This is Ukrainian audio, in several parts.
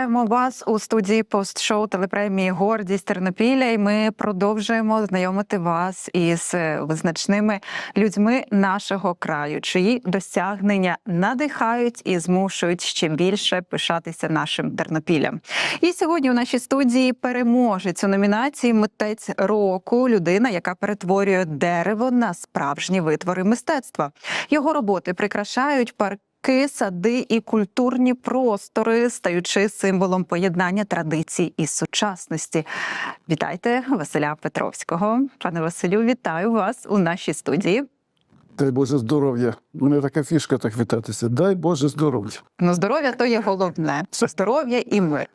Вітаємо вас у студії постшоу телепремії Гордість Тернопіля. І ми продовжуємо знайомити вас із визначними людьми нашого краю, чиї досягнення надихають і змушують ще більше пишатися нашим Тернопіллям. І сьогодні у нашій студії переможець у номінації Митець року людина, яка перетворює дерево на справжні витвори мистецтва. Його роботи прикрашають парк. Сади і культурні простори, стаючи символом поєднання традицій і сучасності. Вітайте Василя Петровського. Пане Василю, вітаю вас у нашій студії. Дай Боже здоров'я. У мене така фішка так вітатися. Дай Боже здоров'я. Ну, здоров'я то є головне. Здоров'я і мир.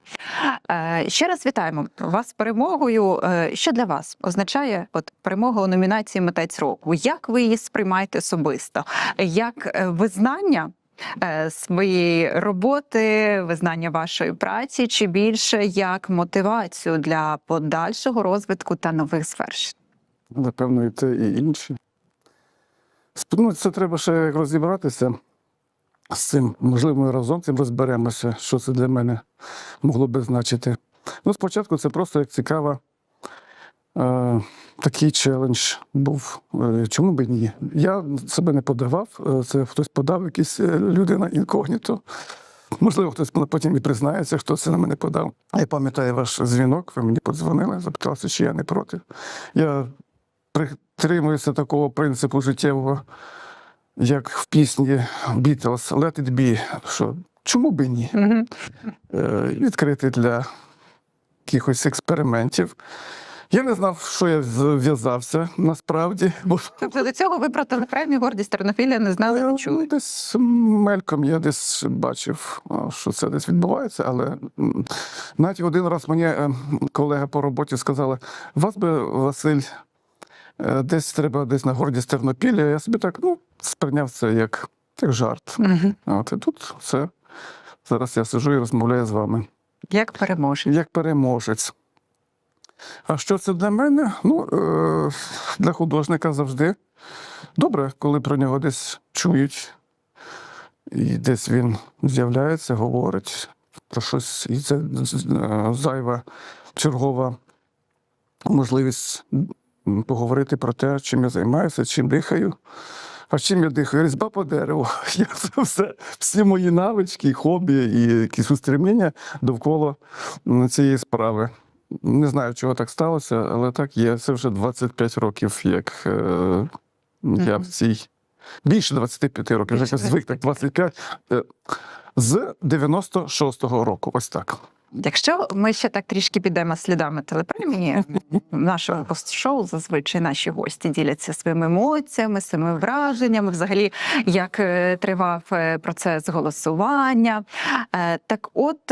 Е, ще раз вітаємо вас з перемогою. Е, що для вас означає от перемога у номінації Митець року? Як ви її сприймаєте особисто? Як е, визнання? Е, Своєї роботи, визнання вашої праці, чи більше як мотивацію для подальшого розвитку та нових звершень? Напевно, і те, і інше. Ну, це треба ще розібратися з цим. Можливо, ми разом цим розберемося, що це для мене могло би значити. Ну, спочатку це просто як цікава. Е, такий челендж був. Е, чому б і ні? Я себе не подавав, е, це хтось подав, якась е, людина інкогніто. Можливо, хтось потім і признається, хто це на мене подав. Я пам'ятаю ваш дзвінок, ви мені подзвонили, запиталися, чи я не проти. Я притримуюся такого принципу життєвого, як в пісні Beatles Let it be, що чому б і ні? Мгм. Е, Відкритий для якихось експериментів. Я не знав, що я зв'язався насправді, бо Тобто до цього ви про телепремію гордість Тернопіля не знали, не Ну, чули. Десь мельком я десь бачив, що це десь відбувається, але навіть один раз мені е, колега по роботі сказала: вас би, Василь, е, десь треба десь на гордість Тернопілля. Я собі так ну, сприйняв це як, як жарт. Мгм. От і тут все. Зараз я сижу і розмовляю з вами. Як переможець. Як переможець. А що це для мене? Ну, е, для художника завжди добре, коли про нього десь чують, і десь він з'являється, говорить про щось, і це е, зайва чергова можливість поговорити про те, чим я займаюся, чим дихаю. А чим я дихаю? Різьба по дереву. Я це все, всі мої навички, хобі і якісь устремління довкола цієї справи. Не знаю, чого так сталося, але так є. Це вже 25 років, як е, я в цій. Більше 25 років, вже звик так 25. Е, з 96-го року. Ось так. Якщо ми ще так трішки підемо слідами телепремії, нашого пост-шоу зазвичай наші гості діляться своїми емоціями, своїми враженнями, взагалі, як е, тривав е, процес голосування. Е, Так, от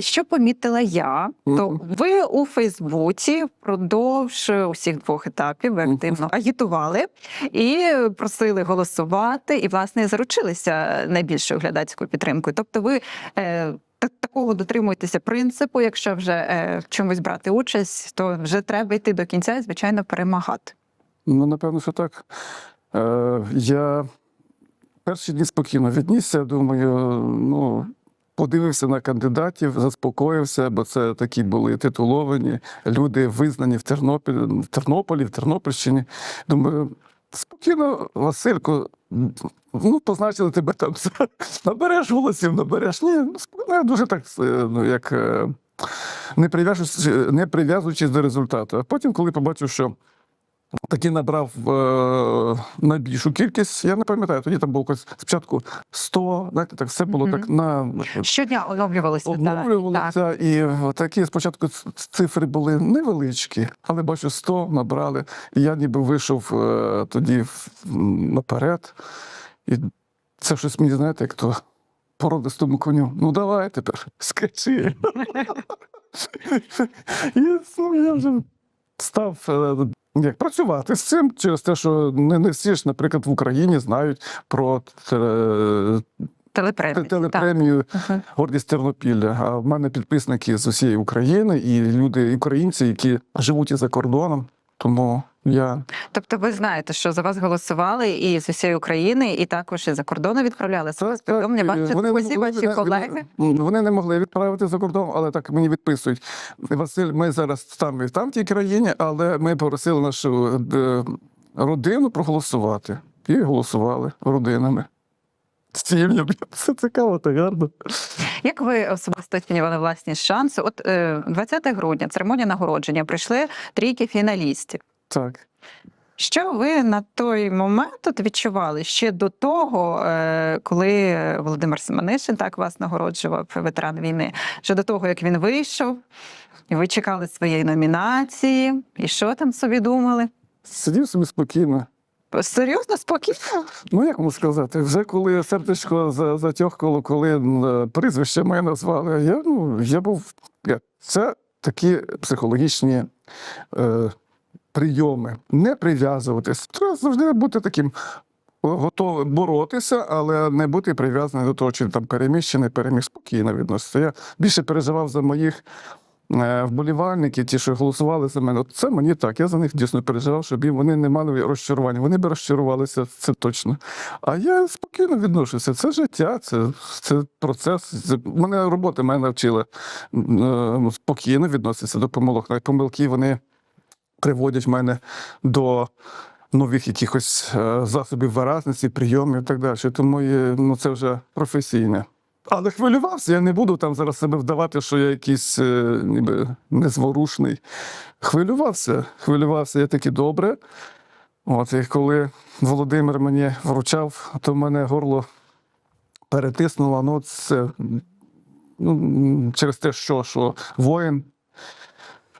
що помітила я, то ви у Фейсбуці впродовж усіх двох етапів ви активно агітували і просили голосувати, і власне заручилися найбільшою глядацькою підтримкою. Тобто, ви такого дотримуєтеся принципу, якщо вже е, в чомусь брати участь, то вже треба йти до кінця і, звичайно, перемагати. Ну, напевно, що так. Е, я перші дні спокійно віднісся. Думаю, ну. Подивився на кандидатів, заспокоївся, бо це такі були титуловані люди, визнані в Тернопіль, в Тернополі, в Тернопільщині. Думаю, спокійно, Василько, ну, позначили тебе там. Набереш голосів, набереш. Ні, ну, спокійно, дуже так, е, ну, як е, не прив'язуючись, не прив'язуючись до результату. А потім, коли побачив, що таки набрав е, найбільшу кількість, я не пам'ятаю, тоді там було якось спочатку 100, знаєте, так все було Мгм. так на Щодня оновлювалися. так, так. і такі спочатку цифри були невеличкі, але бачу, 100 набрали. І я ніби вийшов е, тоді в- наперед. І це щось мені, знаєте, як то породистому коню. Ну давай тепер, скачи. І ну, я вже став е, як працювати з цим через те, що не, не всі ж, наприклад, в Україні знають про Телепремії. телепремію так. Гордість Тернопілля. А в мене підписники з усієї України і люди, українці, які живуть і за кордоном. Тому Я Тобто, ви знаєте, що за вас голосували і з усієї України, і також і за кордону відправляли повідомлення. так, вони ваші колеги. Вони не могли відправити за кордон, але так мені відписують. Василь, ми зараз там і в тій країні, але ми попросили нашу е, родину проголосувати. І голосували родинами. Сім'ями. Це цікаво, так гарно. Як ви особисто оцінювали власні шанси? От е, 20 грудня, церемонія нагородження, прийшли трійки фіналістів. Так. Що ви на той момент от відчували ще до того, е, коли Володимир Семенишин так вас нагороджував, ветеран війни, ще до того, як він вийшов, і ви чекали своєї номінації, і що там собі думали? Сидів собі спокійно. Серйозно, спокійно? Ну, як можу сказати, вже коли сердечко за- затьохкало, коли прізвище моє назвали, я, ну, я був. Це такі психологічні е, прийоми. Не прив'язуватись. Треба завжди бути таким готовим боротися, але не бути прив'язаним до того, чи там переміг, чи не переміг. Спокійно відноситися. Я більше переживав за моїх. е, Вболівальники, ті, що голосували за мене, це мені так. Я за них дійсно переживав, щоб вони не мали розчарування. Вони б розчарувалися, це точно. А я спокійно відношуся. Це життя, це, це процес. Це, мене робота мене навчила е, спокійно відноситися до помилок. Навіть помилки вони приводять мене до нових якихось е, засобів виразності, прийомів і так далі. Тому ну, це вже професійне. Але хвилювався, я не буду там зараз себе вдавати, що я якийсь е, ніби незворушний. Хвилювався, хвилювався я таки добре. От, і коли Володимир мені вручав, то в мене горло перетиснуло. Ну, це ну, через те, що, що воїн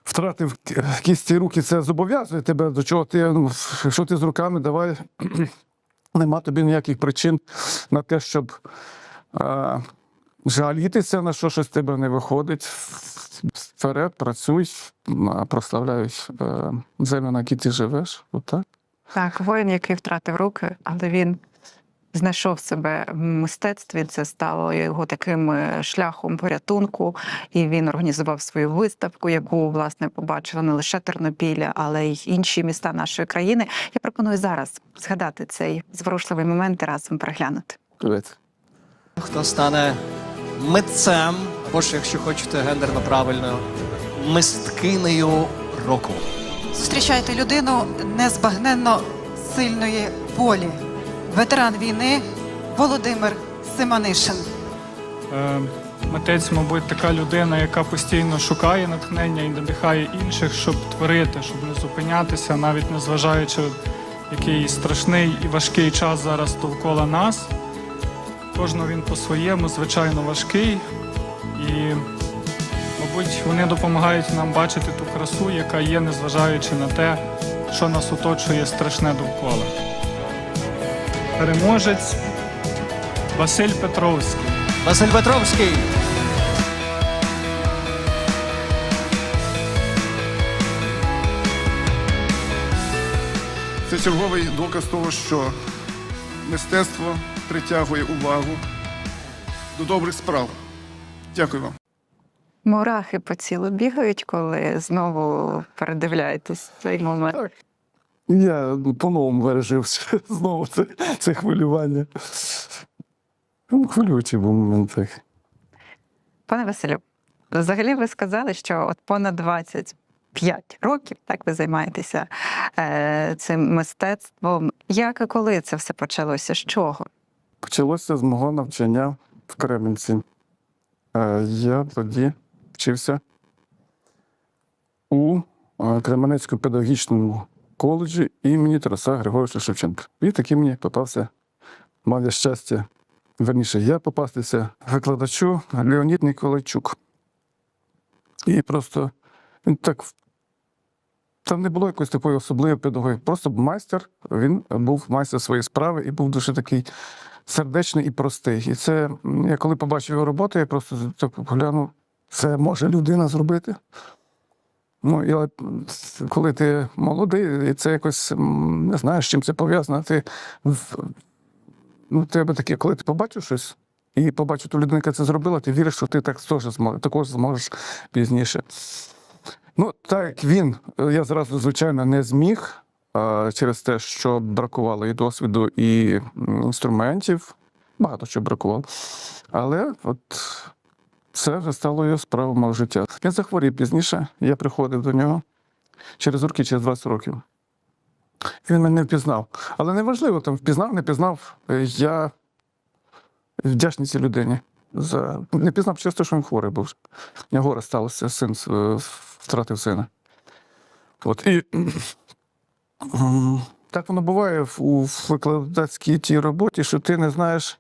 втратив кісті руки, це зобов'язує тебе до чого ти, ну, якщо ти з руками, давай нема тобі ніяких причин на те, щоб а, жалітися на що щось в тебе не виходить. Вперед, працюй, а, прославляй е, землю, на якій ти живеш. Отак. Так, воїн, який втратив руки, але він знайшов себе в мистецтві. Це стало його таким е, шляхом порятунку. І він організував свою виставку, яку власне побачила не лише Тернопілля, але й інші міста нашої країни. Я пропоную зараз згадати цей зворушливий момент і разом переглянути. Привіт. Хто стане митцем, або ж, якщо хочете гендерно правильно, мисткинею року. Зустрічайте людину незбагненно сильної волі. Ветеран війни Володимир Симонишин. Е, Митець, мабуть, така людина, яка постійно шукає натхнення і надихає інших, щоб творити, щоб не зупинятися, навіть незважаючи, який страшний і важкий час зараз довкола нас. Кожного він по-своєму, звичайно, важкий. І, мабуть, вони допомагають нам бачити ту красу, яка є, незважаючи на те, що нас оточує страшне довкола. Переможець Василь Петровський. Василь Петровський. Це черговий доказ того, що мистецтво притягує увагу до добрих справ. Дякую вам. Мурахи по тілу бігають, коли знову передивляєтесь цей момент. Я по-новому пережив знову це, це хвилювання. Ну, хвилюючий був момент. Так. Пане Василю, взагалі ви сказали, що от понад 25 років так ви займаєтеся е, цим мистецтвом. Як і коли це все почалося? З чого? Почалося з мого навчання в Кременці. Е, Я тоді вчився у е, Кременецькому педагогічному коледжі імені Тараса Григоровича Шевченка. І таки мені попався, мав я щастя, верніше, я попастися викладачу Леонід Ніколайчук. І просто він так. Там не було якоїсь такої особливої педагогії. Просто майстер, він був майстер своєї справи і був дуже такий сердечний і простий. І це я коли побачив його роботу, я просто так глянув, це може людина зробити. Ну, от, коли ти молодий, і це якось не знаю, з чим це пов'язано. Ти ну, тебе таке, коли ти побачив щось, і побачив ту людину, яка це зробила, ти віриш, що ти так також зможеш пізніше. Ну, так він, е, я зразу, звичайно, не зміг, через те, що бракувало і досвіду, і інструментів. Багато чого бракувало. Але от це вже стало його справою мого життя. Він захворів пізніше, я приходив до нього через роки, через 20 років. І він мене впізнав. Але неважливо, там впізнав, не пізнав. Я вдячний цій людині. За... Не пізнав через те, що він хворий був. У горе сталося, син е, втратив сина. От, і так воно буває у викладацькій тій роботі, що ти не знаєш,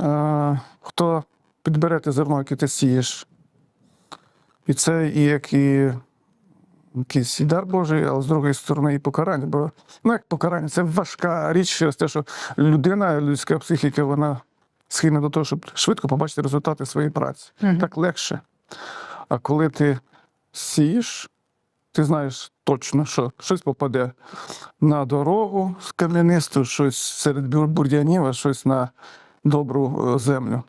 е, хто підбере те зерно, яке ти сієш. І це і як і якийсь і дар Божий, але з другої сторони і покарання. Бо ну як покарання, це важка річ через те, що людина, людська психіка, вона схильна до того, щоб швидко побачити результати своєї праці. Мгм. Так легше. А коли ти сієш, ти знаєш точно, що щось попаде на дорогу з кам'янисту, щось серед бур'янів, а щось на добру е, землю.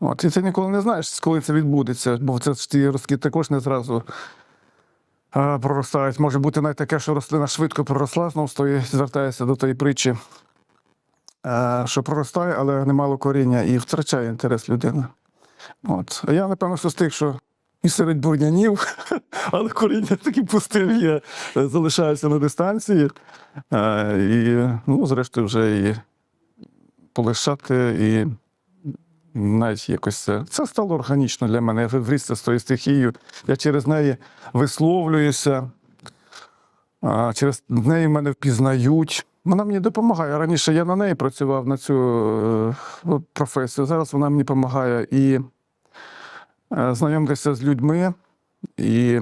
От, і ти ніколи не знаєш, коли це відбудеться, бо це ж ті ростки також не зразу е, проростають. Може бути навіть таке, що рослина швидко проросла, знову стої, звертається до тої притчі, е, що проростає, але не мало коріння і втрачає інтерес людини. От. А я, напевно, що з тих, що і серед бур'янів, але коріння такі пустив, я е, залишаюся на дистанції. Е, І, ну, зрештою, вже і полишати, і навіть якось це. Це стало органічно для мене. Я врісся з тою стихією. Я через неї висловлююся, через неї мене впізнають. Вона мені допомагає. Раніше я на неї працював на цю е, професію. Зараз вона мені допомагає і е, знайомитися з людьми, і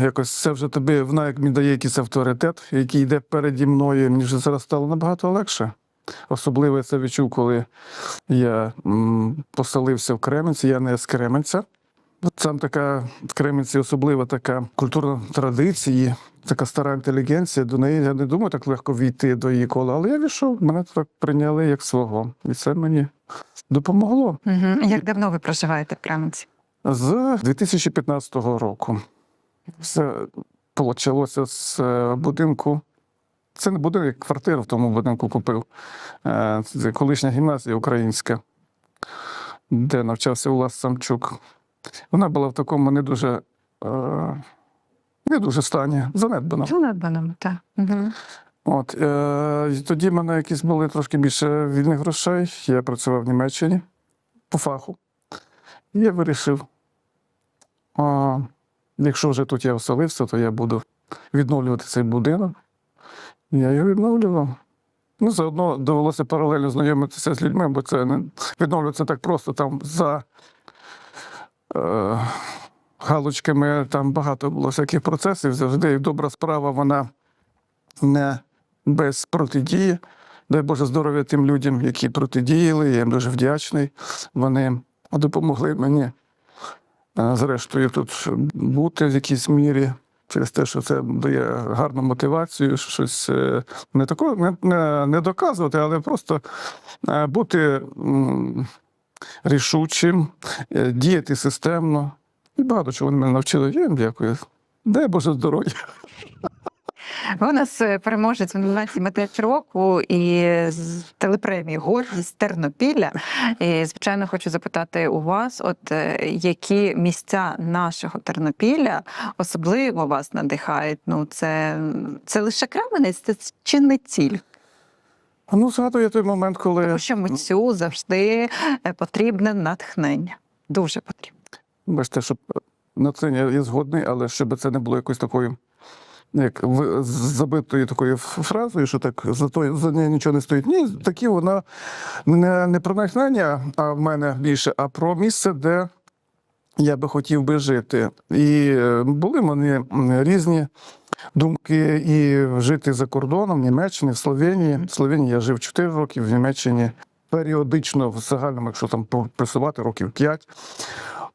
якось це вже тобі, вона як мені дає якийсь авторитет, який йде переді мною. Мені вже зараз стало набагато легше. Особливо я це відчув, коли я поселився в Кременці, я не з Кременця. Там така в Кременці особлива така культурна традиція, така стара інтелігенція. До неї я не думаю так легко війти до її кола, але я війшов, мене так прийняли як свого. І це мені допомогло. Угу. Як давно ви проживаєте в Кременці? З 2015 року все почалося з е, будинку. Це не будинок, як квартиру в тому будинку купив. Е, Це колишня гімназія українська, де навчався Улас Самчук. Вона була в такому не дуже, е, не дуже стані, занедбана. Занедбаними, так. Угу. От, е, тоді в мене якісь були трошки більше вільних грошей. Я працював в Німеччині по фаху. І я вирішив, а, якщо вже тут я оселився, то я буду відновлювати цей будинок. Я його відновлював. Ну, заодно довелося паралельно знайомитися з людьми, бо це не відновлюється так просто там за е, галочками. Там багато було всяких процесів. Завжди добра справа, вона не без протидії. Дай Боже здоров'я тим людям, які протидіяли. Я їм дуже вдячний. Вони допомогли мені, е, зрештою, тут бути в якійсь мірі. Через те, що це дає гарну мотивацію, щось е, не такого не, не, не доказувати, але просто е, бути рішучим, е, діяти системно. І багато чого вони мене навчили. Я їм дякую. Дай Боже здоров'я. Ви у нас е, переможець в номінації Митець року і з телепремії Гордість Тернопілля. І, звичайно, хочу запитати у вас, от е, які місця нашого Тернопілля особливо вас надихають? Ну, це, це лише Кременець, це чи не ціль? А Ну, згадую той момент, коли Тому що митцю завжди е, потрібне натхнення. Дуже потрібно. Бачите, щоб на це я, згодний, але щоб це не було якоюсь такою, як в- забитою такою фразою, що так за то за нею нічого не стоїть. Ні, такі вона не, не про натхнення, а в мене більше, а про місце, де я би хотів би жити. І е, були в мене різні думки і жити за кордоном, в Німеччині, в Словенії. В Словенії я жив 4 роки, в Німеччині періодично, в загальному, якщо там пресувати, років 5.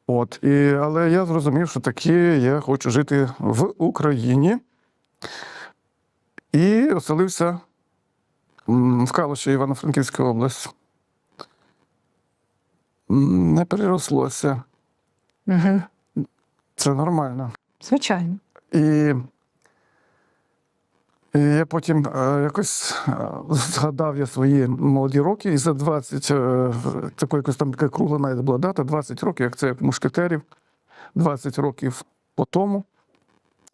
От, і, але я зрозумів, що таки я хочу жити в Україні. І оселився в Калуші, Івано-Франківська область. Не перерослося. Угу. Це нормально. Звичайно. І І я потім е, якось е, згадав я свої молоді роки, і за 20, е, такої якось там така кругла навіть була дата, 20 років, як це як мушкетерів, 20 років по тому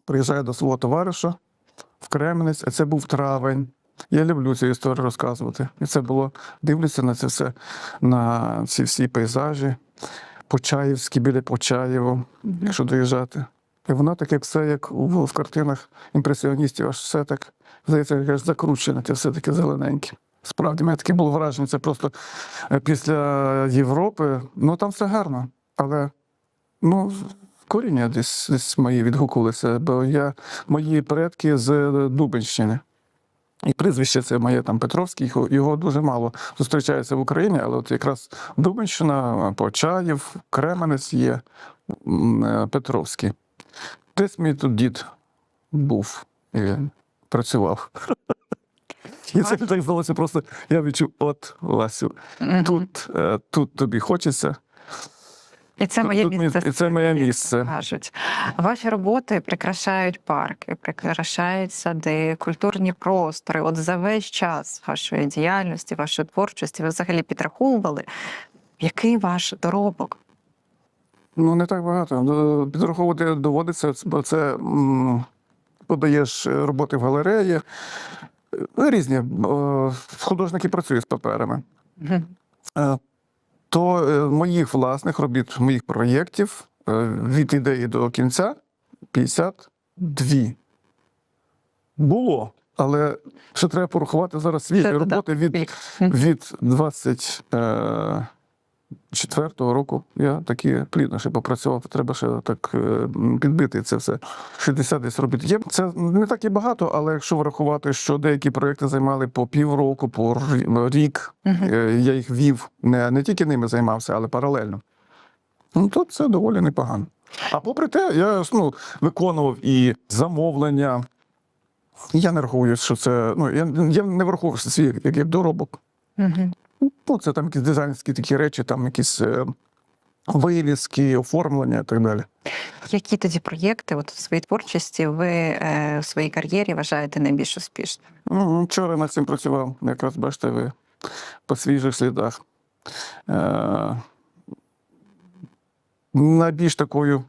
приїжджаю до свого товариша в Кременець, а це був травень. Я люблю цю історію розказувати. І це було, дивлюся на це все, на ці всі пейзажі, Почаївські біля Почаєву, якщо доїжджати. І воно таке все, як у, в картинах імпресіоністів, аж все так, здається, якось закручене, це все таке зелененьке. Справді, мене таке було враження, це просто е, після Європи, ну там все гарно, але ну, коріння десь, десь мої відгукувалися, бо я, мої предки з Дубенщини. І прізвище це моє там Петровський, його, його дуже мало зустрічається в Україні, але от якраз Дубенщина, Почаїв, Кременець є е, Петровський. Десь мій тут дід був і працював. І це так здалося просто. Я відчув, от, Ласю, тут, е, тут тобі хочеться. І це моє тут місце. і це моє місце. Кажуть. Ваші роботи прикрашають парки, прикрашають сади, культурні простори. От за весь час вашої діяльності, вашої творчості, ви взагалі підраховували, який ваш доробок? Ну, не так багато. Ну, Підраховувати доводиться, бо це м, подаєш роботи в галереї. Різні. Художники працюють з паперами. То е, моїх власних робіт, моїх проєктів е, від ідеї до кінця 52. Було. Але ще треба порахувати зараз свіжі роботи від, від 24-го року. Я такі плідно ще попрацював. Треба ще так е, підбити це все. 60 десь робіт є. Це не так і багато, але якщо врахувати, що деякі проекти займали по півроку, по рік, е, я їх вів, не, не тільки ними займався, але паралельно. Ну, то це доволі непогано. А попри те, я ну, виконував і замовлення. Я не рахую, що це. Ну, я, я не враховую свій як, як доробок. Мгм. Ну, це там якісь дизайнерські такі речі, там якісь е, вивіски, оформлення і так далі. Які тоді проєкти от, у своїй творчості ви е, у своїй кар'єрі вважаєте найбільш успішними? Ну, вчора над цим працював, якраз бачите, ви по свіжих слідах. Е, найбільш такою е,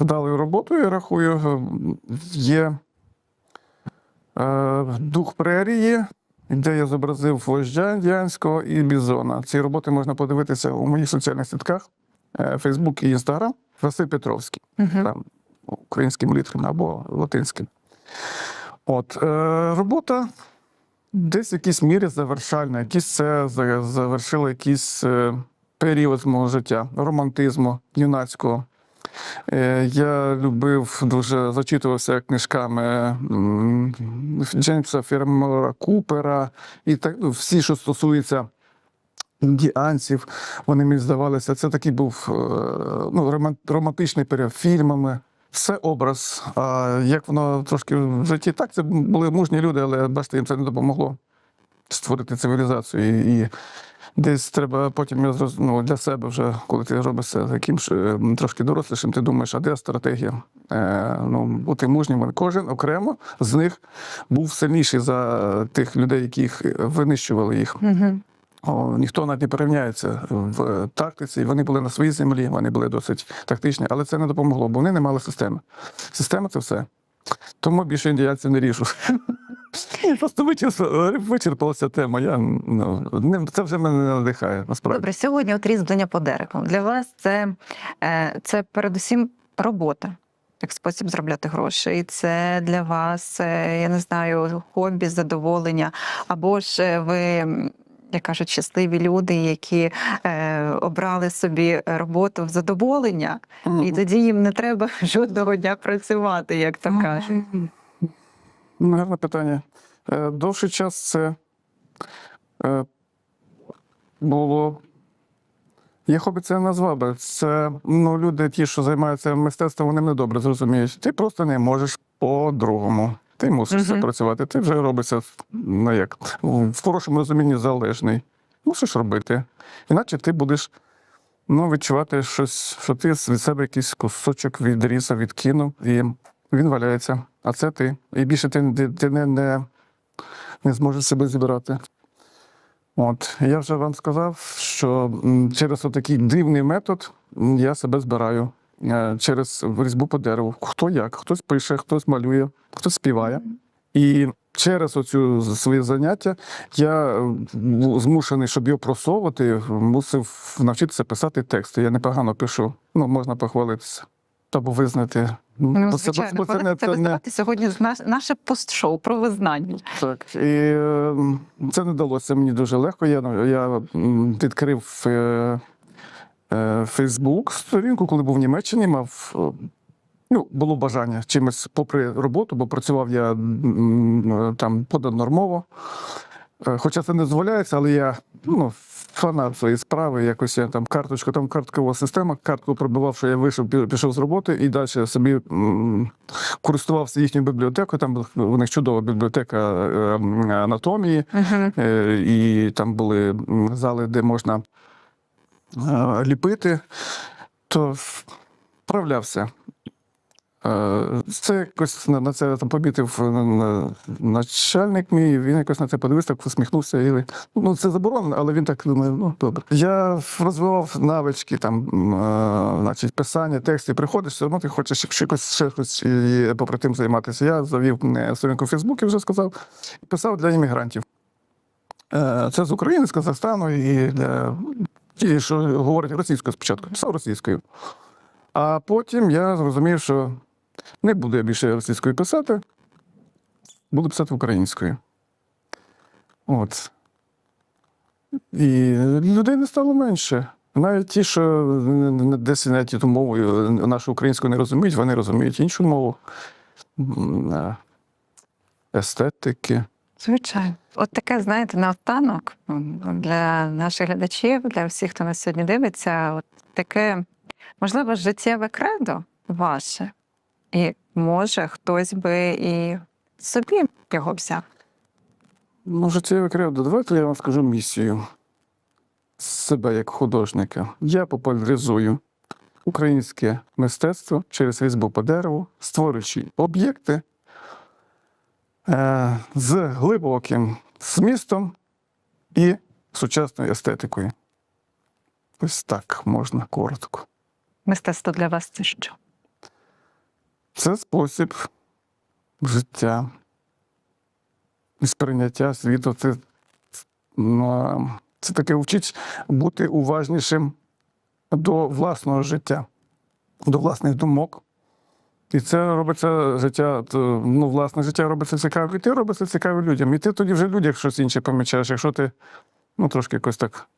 вдалою роботою, я рахую, е, є е, дух прерії, де я зобразив вождя індіанського і бізона. Ці роботи можна подивитися у моїх соціальних сітках Фейсбук і Інстаграм. Василь Петровський, там українським літером або латинським. От, е, робота десь в якійсь мірі завершальна, якісь це за- завершило якийсь е, період мого життя, романтизму юнацького. Е, я любив дуже зачитувався книжками Джеймса Фермора Купера і так, ну, всі, що стосується індіанців, вони мені здавалися. Це такий був е, ну, романтичний період фільмами. Все образ. А як воно трошки в житті так, це були мужні люди, але бачите, їм це не допомогло створити цивілізацію. І десь треба потім я ну, для себе вже, коли ти робишся таким ж е, трошки дорослішим, ти думаєш, а де стратегія? Е, ну, бути мужнім. Кожен окремо з них був сильніший за тих людей, яких винищували їх. Угу. О, ніхто навіть не порівняється в тактиці. Вони були на своїй землі, вони були досить тактичні, але це не допомогло, бо вони не мали системи. Система це все. Тому більше індіянців не ріжу. Просто вичерпала, вичерпалася тема. Я, ну, це вже мене не надихає, насправді. Добре, сьогодні от різьблення по дереву. Для вас це, е, це передусім робота. Як спосіб заробляти гроші, і це для вас, е, я не знаю, хобі, задоволення, або ж е, ви, як кажуть, щасливі люди, які е, обрали собі роботу в задоволення, і тоді їм не треба жодного дня працювати, як то кажуть. Гарне питання. Е, Довший час це е, було. Я хобі це назвав би. Це ну, люди, ті, що займаються мистецтвом, вони не добре зрозуміють. Ти просто не можеш по-другому. Ти мусиш це Мгм. працювати. Ти вже робиться ну, як, в хорошому розумінні залежний. Мусиш робити. Іначе ти будеш ну, відчувати щось, що ти від себе якийсь кусочок відрізав, відкинув, і він валяється. А це ти. І більше ти, ти, не, не, не зможеш себе зібрати. От, я вже вам сказав, що через такий дивний метод я себе збираю. Е, Через різьбу по дереву. Хто як, хтось пише, хтось малює, хтось співає. І через оцю своє заняття я змушений, щоб його просовувати, мусив навчитися писати тексти. Я непогано пишу. Ну, можна похвалитися. Або визнати. Ну, Бо це- звичайно, бо це не- це це не- сьогодні наш, наше постшоу про визнання. Так, і е, це не далося мені дуже легко. Я, я відкрив е, е, Фейсбук сторінку, коли був в Німеччині, мав. е, Ну, було бажання чимось попри роботу, бо працював я там понаднормово. Е, Хоча це не дозволяється, але я ну, фанат своєї справи, якось я там карточку, там карткова система, картку пробивав, що я вийшов, пішов з роботи і далі собі користувався їхньою бібліотекою. Там у них чудова бібліотека е, анатомії, е, і там були зали, де можна ліпити, то вправлявся. Е, Це якось на це там помітив е, на- начальник мій, він якось на це подивився, так усміхнувся. І, ну, це заборонено, але він так думає, ну добре. Я розвивав навички, там, е, значить, писання, текстів. Приходиш, все одно ти хочеш ще якось ще щось попри тим займатися. Я завів сторінку в Фейсбуці, вже сказав, і писав для іммігрантів. Це з України, з Казахстану і для ті, що говорять російською спочатку. Писав російською. А потім я зрозумів, що не буду я більше російською писати, буду писати українською. От. І людей не стало менше. Навіть ті, що десь навіть ту мовою нашу українську не розуміють, вони розуміють іншу мову. Естетики. Звичайно, от таке, знаєте, наостанок для наших глядачів, для всіх, хто нас сьогодні дивиться, от таке, можливо, життєве кредо ваше. І може хтось би і собі його взяв. Ну, життєве кредо. Давайте я вам скажу місію себе як художника. Я популяризую українське мистецтво через різьбу по дереву, створюючи об'єкти е, з глибоким змістом і сучасною естетикою. Ось так можна коротко. Мистецтво для вас це що? Це спосіб життя і сприйняття світу. Це, ну, це таке вчить бути уважнішим до власного життя, до власних думок. І це робиться життя, ну, власне життя робиться цікавим, і ти робиться цікавим людям. І ти тоді вже людях щось інше помічаєш, якщо ти ну, трошки якось так.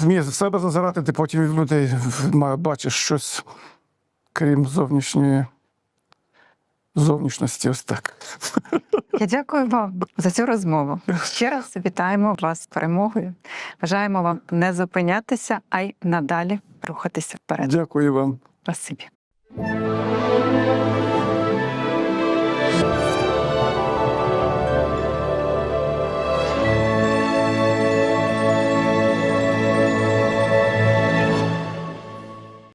Вмієш в себе зазирати, ти потім в людей бачиш щось крім зовнішньої зовнішності, ось так. Я дякую вам за цю розмову. Ще раз вітаємо вас з перемогою. Бажаємо вам не зупинятися, а й надалі рухатися вперед. Дякую вам. Спасибі.